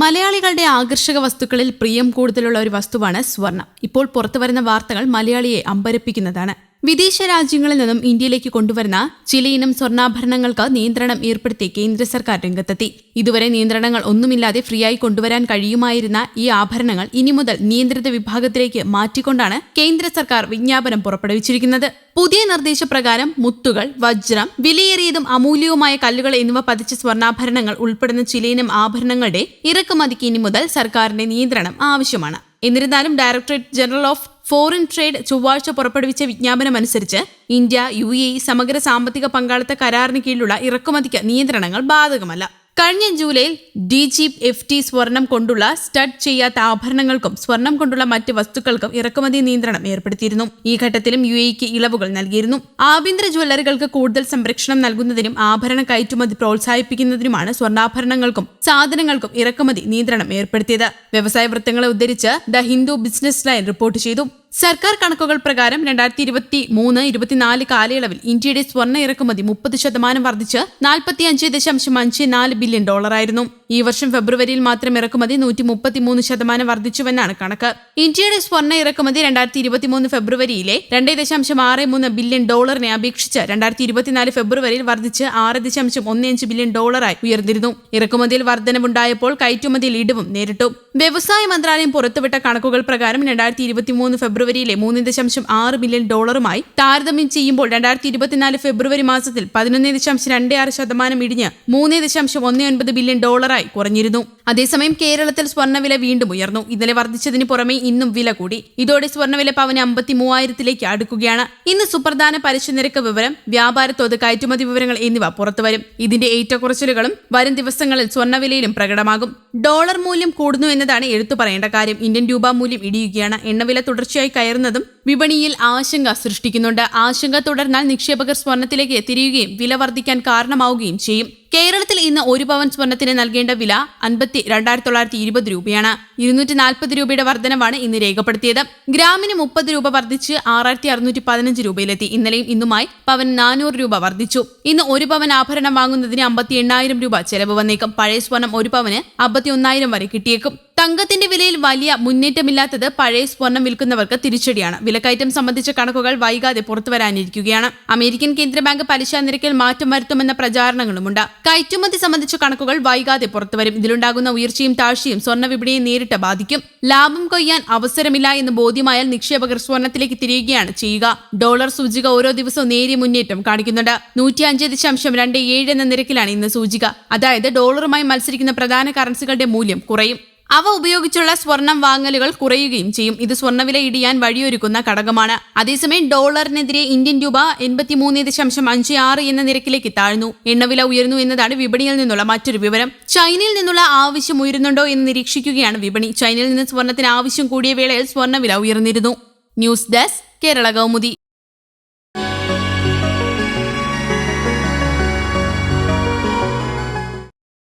മലയാളികളുടെ ആകർഷക വസ്തുക്കളിൽ പ്രിയം കൂടുതലുള്ള ഒരു വസ്തുവാണ് സ്വർണം. ഇപ്പോൾ പുറത്തുവരുന്ന വാർത്തകൾ മലയാളിയെ അമ്പരപ്പിക്കുന്നതാണ്. വിദേശ രാജ്യങ്ങളിൽ നിന്നും ഇന്ത്യയിലേക്ക് കൊണ്ടുവരുന്ന ചിലയിനം സ്വർണാഭരണങ്ങൾക്ക് നിയന്ത്രണം ഏർപ്പെടുത്തി കേന്ദ്ര സർക്കാർ രംഗത്തെത്തി. ഇതുവരെ നിയന്ത്രണങ്ങൾ ഒന്നുമില്ലാതെ ഫ്രീയായി കൊണ്ടുവരാൻ കഴിയുമായിരുന്ന ഈ ആഭരണങ്ങൾ ഇനി മുതൽ നിയന്ത്രിത വിഭാഗത്തിലേക്ക് മാറ്റിക്കൊണ്ടാണ് കേന്ദ്ര സർക്കാർ വിജ്ഞാപനം പുറപ്പെടുവിച്ചിരിക്കുന്നത്. പുതിയ നിർദ്ദേശപ്രകാരം മുത്തുകൾ വജ്രം വിലയേറിയതും അമൂല്യവുമായ കല്ലുകൾ എന്നിവ പതിച്ച സ്വർണാഭരണങ്ങൾ ഉൾപ്പെടുന്ന ചിലയിനം ആഭരണങ്ങളുടെ ഇറക്കുമതിക്ക് ഇനി മുതൽ സർക്കാരിന്റെ നിയന്ത്രണം ആവശ്യമാണ്. എന്നിരുന്നാലും directorate general of foreign trade ചൊവ്വാഴ്ച പുറപ്പെടുവിച്ച വിജ്ഞാപനം അനുസരിച്ച് ഇന്ത്യ യു എ സമഗ്ര സാമ്പത്തിക പങ്കാളിത്ത കരാറിന് കീഴിലുള്ള ഇറക്കുമതിക്ക് നിയന്ത്രണങ്ങൾ ബാധകമല്ല. കഴിഞ്ഞ ജൂലൈയിൽ ഡി ജി എഫ് ടി സ്വർണം കൊണ്ടുള്ള സ്റ്റഡ് ചെയ്യാത്ത ആഭരണങ്ങൾക്കും സ്വർണം കൊണ്ടുള്ള മറ്റ് വസ്തുക്കൾക്കും ഇറക്കുമതി നിയന്ത്രണം ഏർപ്പെടുത്തിയിരുന്നു. ഈ ഘട്ടത്തിലും യു എക്ക് ഇളവുകൾ നൽകിയിരുന്നു. ആഭ്യന്തര ജ്വല്ലറികൾക്ക് കൂടുതൽ സംരക്ഷണം നൽകുന്നതിനും ആഭരണ കയറ്റുമതി പ്രോത്സാഹിപ്പിക്കുന്നതിനുമാണ് സ്വർണാഭരണങ്ങൾക്കും സാധനങ്ങൾക്കും ഇറക്കുമതി നിയന്ത്രണം ഏർപ്പെടുത്തിയത്. വ്യവസായ വൃത്തങ്ങളെ ഉദ്ധരിച്ച് the Hindu business line report ചെയ്തു. സർക്കാർ കണക്കുകൾ പ്രകാരം രണ്ടായിരത്തി ഇരുപത്തി മൂന്ന് ഇരുപത്തിനാല് കാലയളവിൽ ഇന്ത്യയുടെ സ്വർണ ഇറക്കുമതി മുപ്പത് ശതമാനം വർദ്ധിച്ച് നാൽപ്പത്തി അഞ്ച് ദശാംശം അഞ്ച് നാല് ബില്യൺ ഡോളറായിരുന്നു. ഈ വർഷം ഫെബ്രുവരിയിൽ മാത്രം ഇറക്കുമതി നൂറ്റി മുപ്പത്തിമൂന്ന് ശതമാനം വർദ്ധിച്ചുവെന്നാണ് കണക്ക്. ഇന്ത്യയുടെ സ്വർണ ഇറക്കുമതി രണ്ടായിരത്തി ഇരുപത്തിമൂന്ന് ഫെബ്രുവരിയിലെ രണ്ട് ദശാംശം ആറ് മൂന്ന് ബില്യൺ ഡോളറിനെ അപേക്ഷിച്ച് രണ്ടായിരത്തി ഇരുപത്തിനാല് ഫെബ്രുവരിയിൽ വർദ്ധിച്ച് ആറ് ദശാംശം ഒന്ന് അഞ്ച് ബില്യൺ ഡോളറായി ഉയർന്നിരുന്നു. ഇറക്കുമതിയിൽ വർധനവുണ്ടായപ്പോൾ കയറ്റുമതിയിൽ ഇടിവും നേരിട്ടു. വ്യവസായ മന്ത്രാലയം പുറത്തുവിട്ട കണക്കുകൾ പ്രകാരം രണ്ടായിരത്തി ഇരുപത്തിമൂന്ന് ഫെബ്രുവരിയിലെ മൂന്ന് ദശാംശം ആറ് ബില്യൺ ഡോളറുമായി താരതമ്യം ചെയ്യുമ്പോൾ രണ്ടായിരത്തി ഇരുപത്തിനാല് ഫെബ്രുവരി മാസത്തിൽ പതിനൊന്ന് ദശാംശം രണ്ട് ആറ് ശതമാനം ഇടിഞ്ഞ് മൂന്ന് ദശാംശം ഒന്ന് ഒൻപത് ബില്യൺ ഡോളറായി കുറഞ്ഞിരുന്നു. അതേസമയം കേരളത്തിൽ സ്വർണവില വീണ്ടും ഉയർന്നു. ഇന്നലെ വർദ്ധിച്ചതിന് പുറമെ ഇന്നും വില കൂടി. ഇതോടെ സ്വർണവില പവന് അമ്പത്തി മൂവായിരത്തിലേക്ക് അടുക്കുകയാണ്. ഇന്ന് സുപ്രധാന പലിശ നിരക്ക് വിവരം വ്യാപാര തോത് കയറ്റുമതി വിവരങ്ങൾ എന്നിവ പുറത്തുവരും ഇതിന്റെ ഏറ്റക്കുറച്ചിലുകളും വരും ദിവസങ്ങളിൽ സ്വർണവിലയിലും പ്രകടമാകും. ഡോളർ മൂല്യം കൂടുന്നു എന്നതാണ് എടുത്തു പറയേണ്ട കാര്യം. ഇന്ത്യൻ രൂപ മൂല്യം ഇടിയുകയാണ്. എണ്ണവില തുടർച്ചയായി കയറുന്നതും വിപണിയിൽ ആശങ്ക സൃഷ്ടിക്കുന്നുണ്ട്. ആശങ്ക തുടർന്നാൽ നിക്ഷേപകർ സ്വർണത്തിലേക്ക് തിരിയുകയും വില വർദ്ധിക്കാൻ കാരണമാവുകയും ചെയ്യും. കേരളത്തിൽ ഇന്ന് ഒരു പവൻ സ്വർണത്തിന് നൽകേണ്ട വില അൻപത്തി രണ്ടായിരത്തി തൊള്ളായിരത്തി ഇരുപത് രൂപയാണ്. ഇരുന്നൂറ്റി നാൽപ്പത് രൂപയുടെ വർധനവാണ് ഇന്ന് രേഖപ്പെടുത്തിയത്. ഗ്രാമിന് മുപ്പത് രൂപ വർദ്ധിച്ച് ആറായിരത്തി അറുന്നൂറ്റി പതിനഞ്ച് രൂപയിലെത്തി. ഇന്നലെയും ഇന്നുമായി പവൻ നാനൂറ് രൂപ വർദ്ധിച്ചു. ഇന്ന് ഒരു പവൻ ആഭരണം വാങ്ങുന്നതിന് അമ്പത്തി എണ്ണായിരം രൂപ ചെലവ് വന്നേക്കും. പഴയ സ്വർണം ഒരു പവന് അമ്പത്തി ഒന്നായിരം വരെ കിട്ടിയേക്കും. തങ്കത്തിന്റെ വിലയിൽ വലിയ മുന്നേറ്റമില്ലാത്തത് പഴയ സ്വർണം വിൽക്കുന്നവർക്ക് തിരിച്ചടിയാണ്. വിലക്കയറ്റം സംബന്ധിച്ച കണക്കുകൾ വൈകാതെ പുറത്തുവരാനിരിക്കുകയാണ്. അമേരിക്കൻ കേന്ദ്ര ബാങ്ക് പലിശ നിരക്കിൽ മാറ്റം വരുത്തുമെന്ന പ്രചാരണങ്ങളുമുണ്ട്. കയറ്റുമതി സംബന്ധിച്ച കണക്കുകൾ വൈകാതെ പുറത്തുവരും. ഇതിലുണ്ടാകുന്ന ഉയർച്ചയും താഴ്ചയും സ്വർണ വിപണിയെ നേരിട്ട് ബാധിക്കും. ലാഭം കൊയ്യാൻ അവസരമില്ല എന്ന് ബോധ്യമായാൽ നിക്ഷേപകർ സ്വർണത്തിലേക്ക് തിരിയുകയാണ് ചെയ്യുക. ഡോളർ സൂചിക ഓരോ ദിവസവും നേരിയ മുന്നേറ്റം കാണിക്കുന്നുണ്ട്. നൂറ്റി അഞ്ച് ദശാംശം രണ്ട് ഏഴ് എന്ന നിരക്കിലാണ് ഇന്ന് സൂചിക. അതായത് ഡോളറുമായി മത്സരിക്കുന്ന പ്രധാന കറൻസികളുടെ മൂല്യം കുറയും. അവ ഉപയോഗിച്ചുള്ള സ്വർണം വാങ്ങലുകൾ കുറയുകയും ചെയ്യും. ഇത് സ്വർണവില ഇടിയാൻ വഴിയൊരുക്കുന്ന ഘടകമാണ്. അതേസമയം ഡോളറിനെതിരെ ഇന്ത്യൻ രൂപ എൺപത്തിമൂന്ന് ദശാംശം അഞ്ച് ആറ് എന്ന നിരക്കിലേക്ക് താഴ്ന്നു. എണ്ണവില ഉയർന്നു എന്നതാണ് വിപണിയിൽ നിന്നുള്ള മറ്റൊരു വിവരം. ചൈനയിൽ നിന്നുള്ള ആവശ്യം ഉയരുന്നുണ്ടോ എന്ന് നിരീക്ഷിക്കുകയാണ് വിപണി. ചൈനയിൽ നിന്ന് സ്വർണത്തിന് ആവശ്യം കൂടിയ വേളയിൽ സ്വർണവില ഉയർന്നിരുന്നു. News desk Kerala Kaumudi.